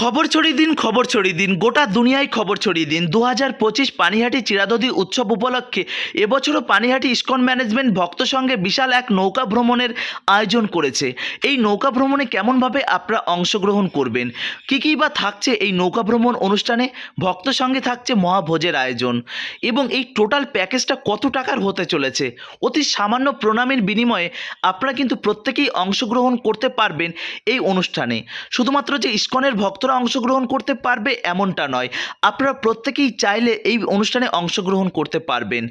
খবর ছড়িয়ে দিন, খবর ছড়িয়ে দিন। গোটা দুনিয়ায় খবর ছড়িয়ে দিন। দু হাজার পঁচিশ পানিহাটি চিরাদদি উৎসব উপলক্ষে এবছরও পানিহাটি ইস্কন ম্যানেজমেন্ট ভক্ত সঙ্গে বিশাল এক নৌকা ভ্রমণের আয়োজন করেছে। এই নৌকা ভ্রমণে কেমনভাবে আপনারা অংশগ্রহণ করবেন? কী কী বা থাকছে এই নৌকা ভ্রমণ অনুষ্ঠানে? ভক্ত সঙ্গে থাকছে মহাভোজের আয়োজন। এবং এই টোটাল প্যাকেজটা কত টাকার হতে চলেছে? অতি সামান্য প্রণামের বিনিময়ে আপনারা কিন্তু প্রত্যেকেই অংশগ্রহণ করতে পারবেন এই অনুষ্ঠানে। শুধুমাত্র যে ইস্কনের ভক্তরা অংশগ্রহণ করতে পারবে এমনটা নয়। আপনারা প্রত্যেকেই চাইলে এই অনুষ্ঠানে অংশগ্রহণ করতে পারবেন।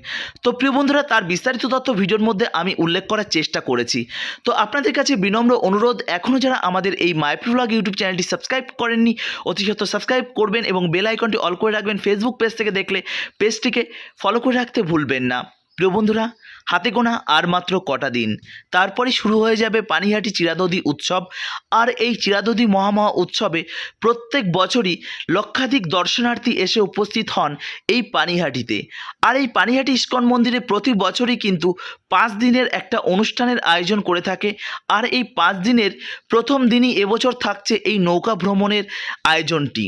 তো প্রিয় বন্ধুরা, তার বিস্তারিত তথ্য ভিডিওর মধ্যে আমি উল্লেখ করার চেষ্টা করেছি। তো আপনাদের কাছে বিনম্র অনুরোধ এখনও যারা আমাদের এই মাইপ্রো ব্লগ ইউটিউব চ্যানেলটি সাবস্ক্রাইব করেননি অতি সাবস্ক্রাইব করবেন এবং বেল আইকনটি অল করে রাখবেন। ফেসবুক পেজ থেকে দেখলে পেজটিকে ফলো করে রাখতে ভুলবেন না। প্রিয় বন্ধুরা, হাতে গোনা আর মাত্র কটা দিন। তারপরে শুরু হয়ে যাবে পানিহাটি চিরাদদি উৎসব। আর এই চিরাদদি মহামহা উৎসবে প্রত্যেক বছরই লক্ষাধিক দর্শনার্থী এসে উপস্থিত হন এই পানিহাটিতে। আর এই পানিহাটি ইস্কন মন্দিরে প্রতি বছরই কিন্তু পাঁচ দিনের একটা অনুষ্ঠানের আয়োজন করে থাকে। আর এই পাঁচ দিনের প্রথম দিনই এবছর থাকছে এই নৌকা ভ্রমণের আয়োজনটি।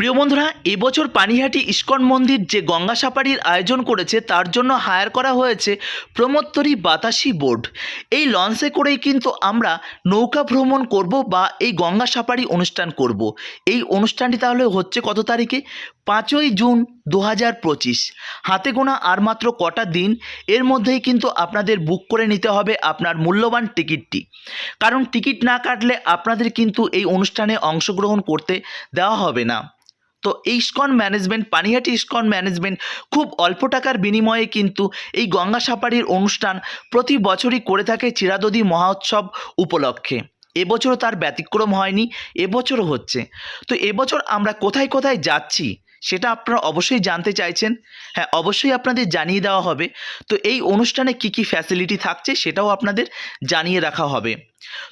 প্রিয় বন্ধুরা, এবছর পানিহাটি ইস্কন মন্দির যে গঙ্গা সাফারির আয়োজন করেছে, তার জন্য হায়ার করা হয়েছে প্রমোত্তরী বাতাসি বোর্ড। এই লঞ্চে করেই কিন্তু আমরা নৌকা ভ্রমণ করব বা এই গঙ্গা সাফারি অনুষ্ঠান করব। এই অনুষ্ঠানটি তাহলে হচ্ছে কত তারিখে? পাঁচই জুন দু হাজার পঁচিশ। হাতে গোনা আর মাত্র কটা দিন, এর মধ্যেই কিন্তু আপনাদের বুক করে নিতে হবে আপনার মূল্যবান টিকিটটি। কারণ টিকিট না কাটলে আপনাদের কিন্তু এই অনুষ্ঠানে অংশগ্রহণ করতে দেওয়া হবে না। তো এই ISKCON management Panihati ISKCON management খুব অল্প টাকার বিনিময়ে কিন্তু এই গঙ্গা সাফারির অনুষ্ঠান প্রতি বছরই করে থাকে চিরাদদি মহোৎসব উপলক্ষে। এবছরও তার ব্যতিক্রম হয়নি, এবছরও হচ্ছে। তো এবছর আমরা কোথায় কোথায় যাচ্ছি সেটা আপনারা অবশ্যই জানতে চাইছেন। হ্যাঁ অবশ্যই আপনাদের জানিয়ে দেওয়া হবে। তো এই অনুষ্ঠানে কি কি ফ্যাসিলিটি থাকছে সেটাও আপনাদের জানিয়ে রাখা হবে।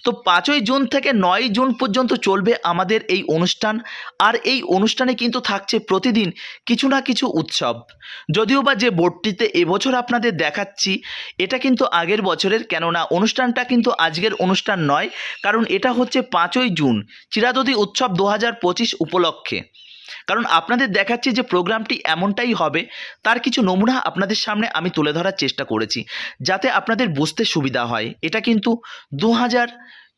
তো পাঁচই জুন থেকে নয় জুন পর্যন্ত চলবে আমাদের এই অনুষ্ঠান। আর এই অনুষ্ঠানে কিন্তু থাকছে প্রতিদিন কিছু না কিছু উৎসব। যদিও বা যে বোর্ডটিতে এবছর আপনাদের দেখাচ্ছি, এটা কিন্তু আগের বছরের, কেননা অনুষ্ঠানটা কিন্তু আজকের অনুষ্ঠান নয়, কারণ এটা হচ্ছে পাঁচই জুন, চিরাদদি উৎসব দু হাজার পঁচিশ উপলক্ষে। কারণ আপনাদের দেখাচ্ছি যে প্রোগ্রামটি এমনটাই হবে, তার কিছু নমুনা আপনাদের সামনে আমি তুলে ধরার চেষ্টা করেছি, যাতে আপনাদের বুঝতে সুবিধা হয়। এটা কিন্তু দু হাজার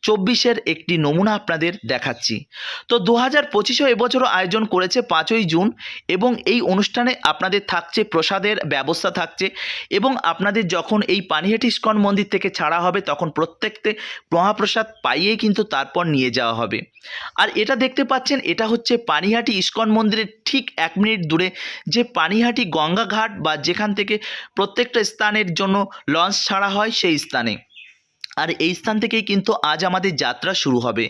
চব্বিশের একটি নমুনা আপনাদের দেখাচ্ছি। তো দু হাজার পঁচিশেও এবছরও আয়োজন করেছে পাঁচই জুন এবং এই অনুষ্ঠানে আপনাদের থাকছে প্রসাদের ব্যবস্থা থাকছে এবং আপনাদের যখন এই পানিহাটি ইস্কন মন্দির থেকে ছাড়া হবে তখন প্রত্যেকতে মহাপ্রসাদ পাইয়েই কিন্তু তারপর নিয়ে যাওয়া হবে। আর এটা দেখতে পাচ্ছেন, এটা হচ্ছে পানিহাটি ইস্কন মন্দিরের ঠিক এক মিনিট দূরে যে পানিহাটি গঙ্গাঘাট বা যেখান থেকে প্রত্যেকটা স্থানের জন্য লঞ্চ ছাড়া হয় সেই স্থানে। আর এই স্থান থেকেই কিন্তু আজ আমাদের যাত্রা শুরু হবে।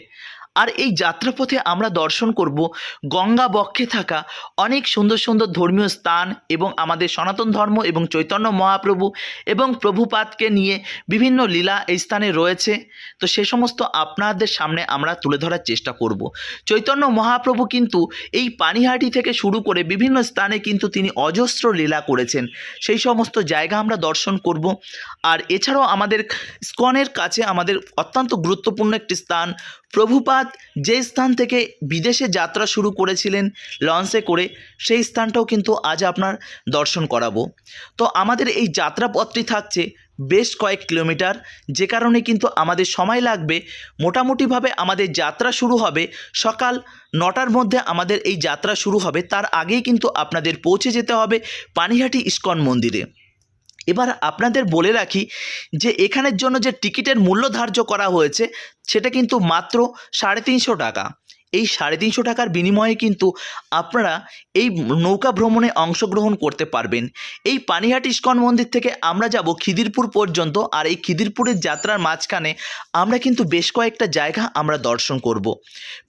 আর এই যাত্রাপথে আমরা দর্শন করব গঙ্গা বক্ষে থাকা অনেক সুন্দর সুন্দর ধর্মীয় স্থান এবং আমাদের সনাতন ধর্ম এবং চৈতন্য মহাপ্রভু এবং প্রভুপাতকে নিয়ে বিভিন্ন লীলা এই স্থানে রয়েছে। তো সে সমস্ত আপনাদের সামনে আমরা তুলে ধরার চেষ্টা করব। চৈতন্য মহাপ্রভু কিন্তু এই পানিহাটি থেকে শুরু করে বিভিন্ন স্থানে কিন্তু তিনি অজস্র লীলা করেছেন। সেই সমস্ত জায়গা আমরা দর্শন করব। আর এছাড়াও আমাদের স্কনের কাছে আমাদের অত্যন্ত গুরুত্বপূর্ণ একটি স্থান। প্রভুপাত যে স্থান থেকে বিদেশে যাত্রা শুরু করেছিলেন লঞ্চে করে, সেই স্থানটাও কিন্তু আজ আপনার দর্শন করাবো। তো আমাদের এই যাত্রাপথটি থাকছে বেশ কয়েক কিলোমিটার, যে কারণে কিন্তু আমাদের সময় লাগবে। মোটামুটিভাবে আমাদের যাত্রা শুরু হবে সকাল নটার মধ্যে আমাদের এই যাত্রা শুরু হবে। তার আগেই কিন্তু আপনাদের পৌঁছে যেতে হবে পানিহাটি ইস্কন মন্দিরে। এবার আপনাদের বলে রাখি যে এখানের জন্য যে টিকিটের মূল্য ধার্য করা হয়েছে, সেটা কিন্তু মাত্র সাড়ে তিনশো টাকা। এই সাড়ে তিনশো টাকার বিনিময়ে কিন্তু আপনারা এই নৌকা ভ্রমণে অংশগ্রহণ করতে পারবেন। এই পানিহাটি ইস্কন মন্দির থেকে আমরা যাব খিদিরপুর পর্যন্ত আর এই খিদিরপুরের যাত্রার মাঝখানে আমরা কিন্তু বেশ কয়েকটা জায়গা আমরা দর্শন করব।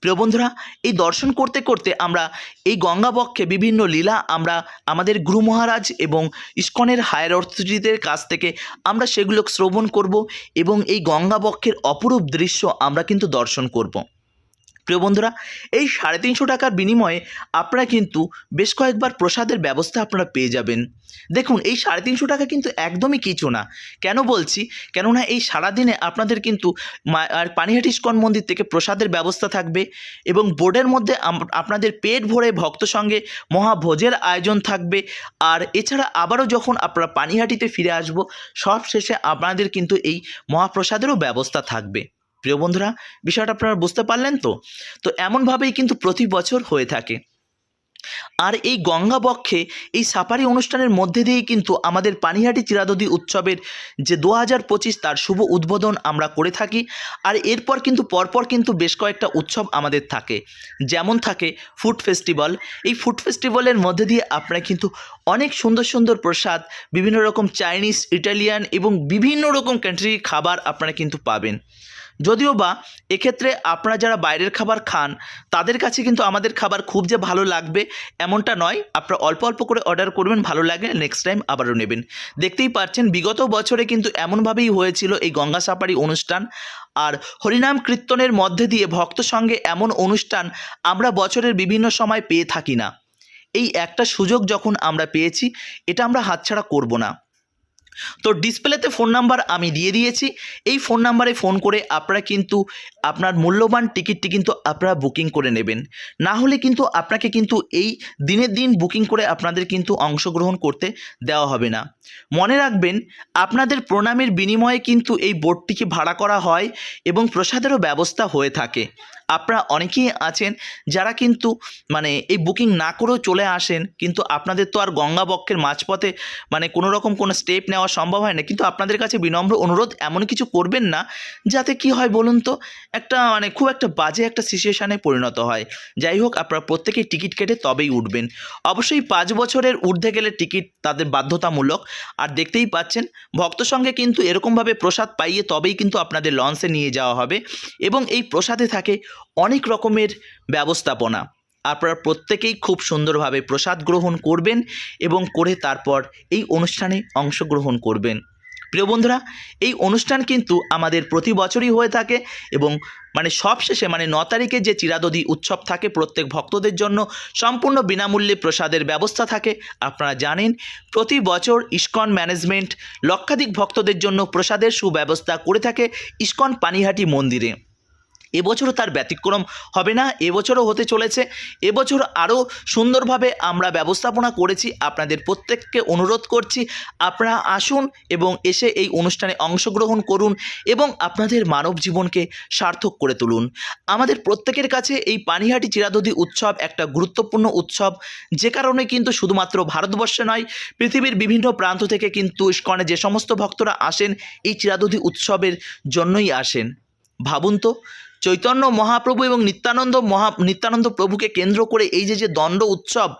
প্রিয় বন্ধুরা, এই দর্শন করতে করতে আমরা এই গঙ্গাবক্ষে বিভিন্ন লীলা আমরা আমাদের গুরু মহারাজ এবং ইস্কনের হায়ার অথরিটিদের কাছ থেকে আমরা সেগুলো শ্রবণ করব এবং এই গঙ্গাবক্ষের অপরূপ দৃশ্য আমরা কিন্তু দর্শন করব। প্রিয় বন্ধুরা, এই সাড়ে তিনশো টাকার বিনিময়ে আপনারা কিন্তু বেশ কয়েকবার প্রসাদের ব্যবস্থা আপনারা পেয়ে যাবেন। দেখুন, এই সাড়ে তিনশো টাকা কিন্তু একদমই কিছু না। কেন বলছি? কেননা এই সারাদিনে আপনাদের কিন্তু আর পানিহাটি ইস্কন মন্দির থেকে প্রসাদের ব্যবস্থা থাকবে এবং বোর্ডের মধ্যে আপনাদের পেট ভরে ভক্ত সঙ্গে মহাভোজের আয়োজন থাকবে। আর এছাড়া আবারও যখন আপনারা পানিহাটিতে ফিরে আসব সব শেষে আপনাদের কিন্তু এই মহাপ্রসাদেরও ব্যবস্থা থাকবে। প্রিয় বন্ধুরা, বিষয়টা আপনারা বুঝতে পারলেন তো? তো এমনভাবেই কিন্তু প্রতি বছর হয়ে থাকে। আর এই গঙ্গাবক্ষে এই সাফারি অনুষ্ঠানের মধ্যে দিয়েই কিন্তু আমাদের পানিহাটি চিরাদদি উৎসবের যে দু হাজার পঁচিশ তার শুভ উদ্বোধন আমরা করে থাকি। আর এরপর কিন্তু পরপর কিন্তু বেশ কয়েকটা উৎসব আমাদের থাকে। যেমন থাকে ফুড ফেস্টিভ্যাল। এই ফুড ফেস্টিভ্যালের মধ্যে দিয়ে আপনারা কিন্তু অনেক সুন্দর সুন্দর প্রসাদ, বিভিন্ন রকম চাইনিজ, ইটালিয়ান এবং বিভিন্ন রকম কান্ট্রির খাবার আপনারা কিন্তু পাবেন। যদিও বা এক্ষেত্রে আপনারা যারা বাইরের খাবার খান, তাদের কাছে কিন্তু আমাদের খাবার খুব যে ভালো লাগবে এমনটা নয়। আপনারা অল্প অল্প করে অর্ডার করবেন, ভালো লাগে নেক্সট টাইম আবারও নেবেন। দেখতেই পাচ্ছেন, বিগত বছরে কিন্তু এমনভাবেই হয়েছিল এই গঙ্গা সাফারি অনুষ্ঠান। আর হরিনাম কীর্তনের মধ্যে দিয়ে ভক্ত সঙ্গে এমন অনুষ্ঠান আমরা বছরের বিভিন্ন সময় পেয়ে থাকি না। এই একটা সুযোগ যখন আমরা পেয়েছি, এটা আমরা হাতছাড়া করব না। তো ডিসপ্লেতে ফোন নাম্বার আমি দিয়ে দিয়েছি। এই ফোন নাম্বারে ফোন করে আপনারা কিন্তু আপনার মূল্যবান টিকিটটি কিন্তু আপনারা বুকিং করে নেবেন। না হলে কিন্তু আপনাকে কিন্তু এই দিনের দিন বুকিং করে আপনাদের কিন্তু অংশগ্রহণ করতে দেওয়া হবে না। মনে রাখবেন, আপনাদের প্রণামের বিনিময়ে কিন্তু এই বোটটিকে ভাড়া করা হয় এবং প্রসাদেরও ব্যবস্থা হয়ে থাকে। আপনারা অনেকেই আছেন যারা কিন্তু মানে এই বুকিং না করেও চলে আসেন, কিন্তু আপনাদের তো আর গঙ্গাবক্ষের মাঝপথে মানে কোনো রকম কোনো স্টেপ নেওয়া সম্ভব হয় না। কিন্তু আপনাদের কাছে বিনম্র অনুরোধ, এমন কিছু করবেন না, যাতে কি হয় বলুন তো, একটা মানে খুব একটা বাজে একটা সিচুয়েশানে পরিণত হয়। যাই হোক, আপনারা প্রত্যেকেই টিকিট কেটে তবেই উঠবেন। অবশ্যই পাঁচ বছরের ঊর্ধ্বে গেলে টিকিট তাদের বাধ্যতামূলক। আর দেখতেই পাচ্ছেন, ভক্ত সঙ্গে কিন্তু এরকমভাবে প্রসাদ পাইয়ে তবেই কিন্তু আপনাদের লঞ্চে নিয়ে যাওয়া হবে। এবং এই প্রসাদে থাকে অনেক রকমের ব্যবস্থাপনা। আপনারা প্রত্যেকেই খুব সুন্দরভাবে প্রসাদ গ্রহণ করবেন এবং করে তারপর এই অনুষ্ঠানে অংশগ্রহণ করবেন। প্রিয় বন্ধুরা, এই অনুষ্ঠান কিন্তু আমাদের প্রতি বছরই হয়ে থাকে এবং মানে সবশেষে মানে ন তারিখে যে চিরাদদি উৎসব থাকে প্রত্যেক ভক্তদের জন্য সম্পূর্ণ বিনামূল্যে প্রসাদের ব্যবস্থা থাকে। আপনারা জানেন, প্রতি বছর ইস্কন ম্যানেজমেন্ট লক্ষাধিক ভক্তদের জন্য প্রসাদের সুব্যবস্থা করে থাকে ইস্কন পানিহাটি মন্দিরে। এবছরও তার ব্যতিক্রম হবে না, এবছরও হতে চলেছে। এবছর আরও সুন্দরভাবে আমরা ব্যবস্থাপনা করেছি, আপনাদের প্রত্যেককে অনুরোধ করছি, আপনারা আসুন এবং এসে এই অনুষ্ঠানে অংশগ্রহণ করুন এবং আপনাদের মানব জীবনকে সার্থক করে তুলুন। আমাদের প্রত্যেকের কাছে এই পানিহাটি চিরাদদি উৎসব একটা গুরুত্বপূর্ণ উৎসব, যে কারণে কিন্তু শুধুমাত্র ভারতবর্ষে নয়, পৃথিবীর বিভিন্ন প্রান্ত থেকে কিন্তু ইস্কনে যে সমস্ত ভক্তরা আসেন, এই চিরাদদি উৎসবের জন্যই আসেন। ভাবুন তো চৈতন্য মহাপ্রভু এবং নিত্যানন্দ মহা, নিত্যানন্দ প্রভুকে কেন্দ্র করে এই যে যে দণ্ড উৎসব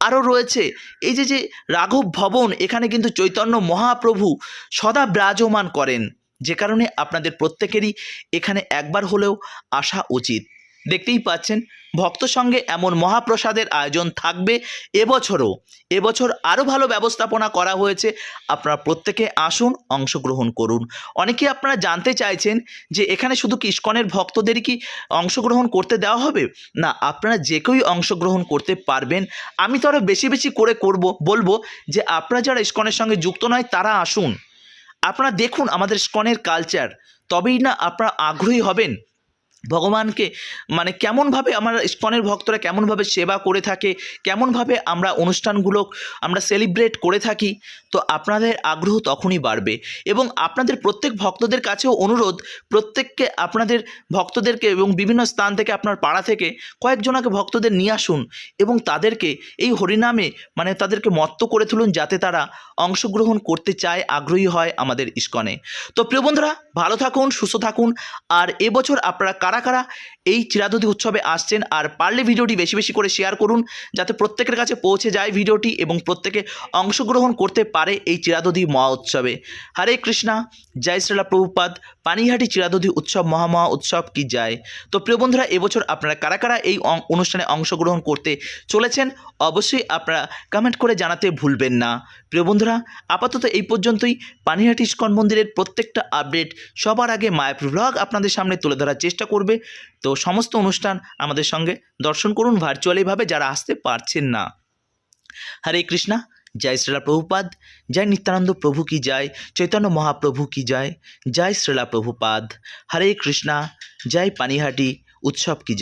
আরও রয়েছে, এই যে যে রাঘব ভবন, এখানে কিন্তু চৈতন্য মহাপ্রভু সদা বিরাজমান করেন। যে কারণে আপনাদের প্রত্যেকেরই এখানে একবার হলেও আসা উচিত। দেখতেই পাচ্ছেন, ভক্ত সঙ্গে এমন মহাপ্রসাদের আয়োজন থাকবে এবছরও। এবছর আরও ভালো ব্যবস্থাপনা করা হয়েছে। আপনারা প্রত্যেকে আসুন, অংশগ্রহণ করুন। অনেকে আপনারা জানতে চাইছেন যে এখানে শুধু কি ইস্কনের ভক্তদেরই কি অংশগ্রহণ করতে দেওয়া হবে? না, আপনারা যে কেউই অংশগ্রহণ করতে পারবেন। আমি তো আরও বেশি বেশি করে করব, বলব যে আপনারা যারা ইস্কনের সঙ্গে যুক্ত নয়, তারা আসুন। আপনারা দেখুন আমাদের ইস্কনের কালচার তবেই না আপনারা আগ্রহী হবেন। ভগবানকে মানে কেমনভাবে আমার ইস্কনের ভক্তরা কেমনভাবে সেবা করে থাকে, কেমনভাবে আমরা অনুষ্ঠানগুলো আমরা সেলিব্রেট করে থাকি, তো আপনাদের আগ্রহ তখনই বাড়বে। এবং আপনাদের প্রত্যেক ভক্তদের কাছেও অনুরোধ, প্রত্যেককে আপনাদের ভক্তদেরকে এবং বিভিন্ন স্থান থেকে আপনার পাড়া থেকে কয়েকজনাকে ভক্তদের নিয়ে আসুন এবং তাদেরকে এই হরিনামে মানে তাদেরকে মত্ত করে তুলুন যাতে তারা অংশগ্রহণ করতে চায়, আগ্রহী হয় আমাদের ইস্কনে। তো প্রিয় বন্ধুরা, ভালো থাকুন, সুস্থ থাকুন। আর এবছর আপনারা কারা কারা এই চিরাদতি উৎসবে আসছেন আর পারলে ভিডিওটি বেশি বেশি করে শেয়ার করুন যাতে প্রত্যেকের কাছে পৌঁছে যায় ভিডিওটি এবং প্রত্যেকে অংশগ্রহণ করতে পারে এই চিরাদতি মহা উৎসবে। হরে কৃষ্ণা, জয় শ্রীলা প্রভুপাদ, পানিহাটি চিরাদতি উৎসব, মহামহা উৎসব কি যায় তো প্রিয় বন্ধুরা, এবছর আপনারা কারা কারা এই অনুষ্ঠানে অংশগ্রহণ করতে চলেছেন অবশ্যই আপনারা কমেন্ট করে জানাতে ভুলবেন না। প্রিয় বন্ধুরা, আপাতত এই পর্যন্তই। পানিহাটি ইস্কন মন্দিরের প্রত্যেকটা আপডেট সবার আগে মায়াপুর ব্লগ আপনাদের সামনে তুলে ধরার চেষ্টা করব। তো সমস্ত অনুষ্ঠান আমাদের সঙ্গে দর্শন করুন ভার্চুয়ালিভাবে যারা আসতে পারছেন না। হরে কৃষ্ণা, জয় শ্রীলা প্রভুপাদ, জয় নিত্যানন্দ প্রভু কি জয়, চৈতন্য মহাপ্রভু কি জয় জয় শ্রীলা প্রভুপাদ, হরে কৃষ্ণা, জয় পানিহাটি, উৎসব কি জয়।